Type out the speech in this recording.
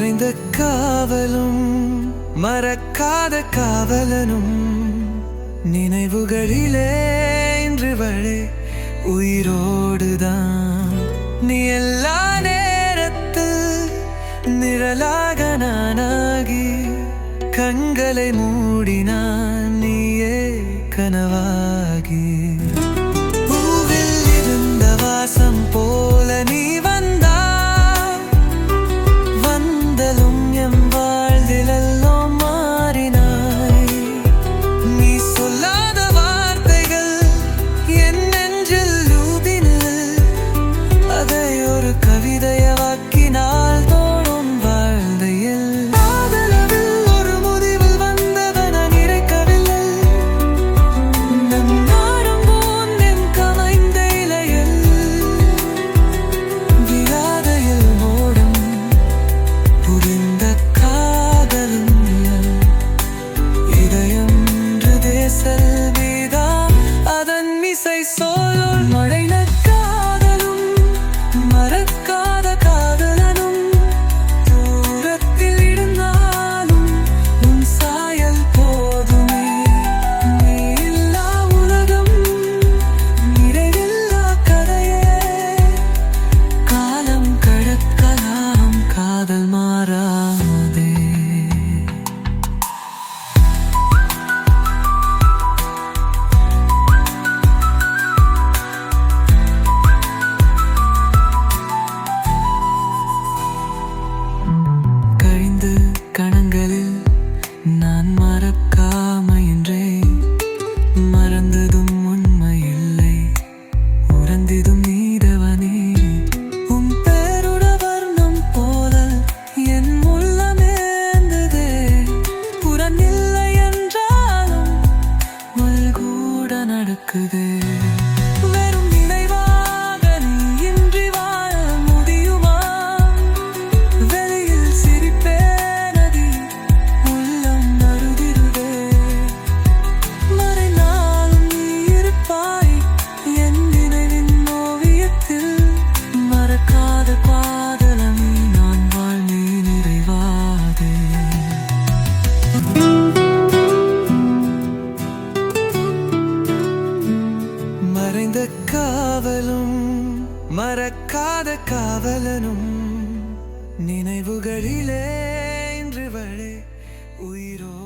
மறைந்த காவலும் மறக்காத காவலனும் நினைவுகளிலே இன்று வழி உயிரோடுதான். நீ எல்லா நேரத்தில் நிழலாக நானாகி கண்களை மூடினான் நீயே கனவாகி. 大 நடக்குதே வெறும் நினைவாக நீ இன்றி வாழ முடியுமா? வெளியில் சிரிப்பேனதி உள்ளம் மருதிருதே மறைநாளும் நீ இருப்பாய் என் நினைவின் ஓவியத்தில். மறக்காத பாதலமே நான் வாழ்நீ நிறைவாதே. மறைந்த காவலும் மறக்காத காவலனும் நினைவுகளிலே இன்று வழி உயிரோ